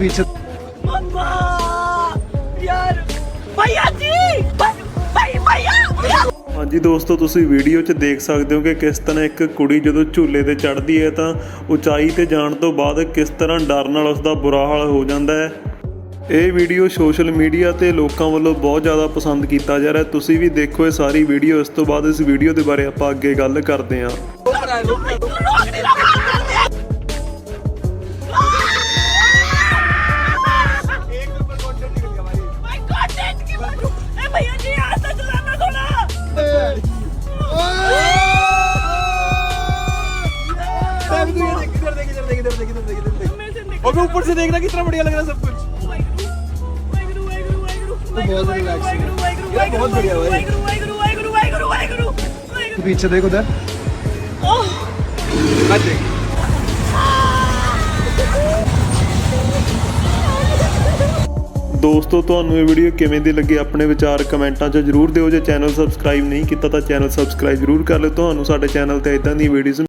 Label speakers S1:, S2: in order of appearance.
S1: पीछे
S2: ਹਾਂਜੀ ਦੋਸਤੋ ਤੁਸੀਂ ਵੀਡੀਓ 'ਚ ਦੇਖ ਸਕਦੇ ਹੋ ਕਿ ਕਿਸ ਤਰ੍ਹਾਂ ਇੱਕ ਕੁੜੀ ਜਦੋਂ ਝੂਲੇ ਤੇ ਚੜ੍ਹਦੀ ਹੈ ਤਾਂ ਉਚਾਈ ਤੇ ਜਾਣ ਤੋਂ ਬਾਅਦ ਕਿਸ ਤਰ੍ਹਾਂ ਡਰ ਨਾਲ ਉਸ ਦਾ ਬੁਰਾ ਹਾਲ ਹੋ ਜਾਂਦਾ ਹੈ। ਇਹ ਵੀਡੀਓ ਸੋਸ਼ਲ ਮੀਡੀਆ ਤੇ ਲੋਕਾਂ ਵੱਲੋਂ ਬਹੁਤ ਜ਼ਿਆਦਾ ਪਸੰਦ ਕੀਤਾ ਜਾ ਰਿਹਾ ਤੁਸੀਂ ਵੀ ਦੇਖੋ ਇਹ ਸਾਰੀ ਵੀਡੀਓ ਇਸ ਤੋਂ ਬਾਅਦ ਇਸ ਵੀਡੀਓ ਦੇ ਬਾਰੇ ਆਪਾਂ ਅੱਗੇ ਗੱਲ ਕਰਦੇ ਹਾਂ
S1: एक नंबर कंटेंट निकल गया भाई
S3: माय गॉड की बात ए भैया जी आस्ते चलाना थोड़ा
S1: इधर देख इधर देख इधर देख इधर देख इधर देख इधर देख
S3: मेरे से निकल
S1: अबे ऊपर से देखना कितना बढ़िया लग रहा है सब कुछ
S3: वाहिगुरु ਤੂੰ
S1: ਪਿੱਛੇ ਦੇਖ ਉਧਰ।
S3: ਓਹ।
S1: ਆ ਦੇਖ।
S2: ਦੋਸਤੋ ਤੁਹਾਨੂੰ ਇਹ ਵੀਡੀਓ ਕਿਵੇਂ ਦੀ ਲੱਗੀ? ਆਪਣੇ ਵਿਚਾਰ ਕਮੈਂਟਾਂ 'ਚ ਜਰੂਰ ਦਿਓ। ਜੇ ਚੈਨਲ ਸਬਸਕ੍ਰਾਈਬ ਨਹੀਂ ਕੀਤਾ ਤਾਂ ਚੈਨਲ ਸਬਸਕ੍ਰਾਈਬ ਜਰੂਰ ਕਰ ਲਓ। ਤੁਹਾਨੂੰ ਸਾਡੇ ਚੈਨਲ ਤੇ ਇਦਾਂ ਦੀ ਵੀਡੀਓਜ਼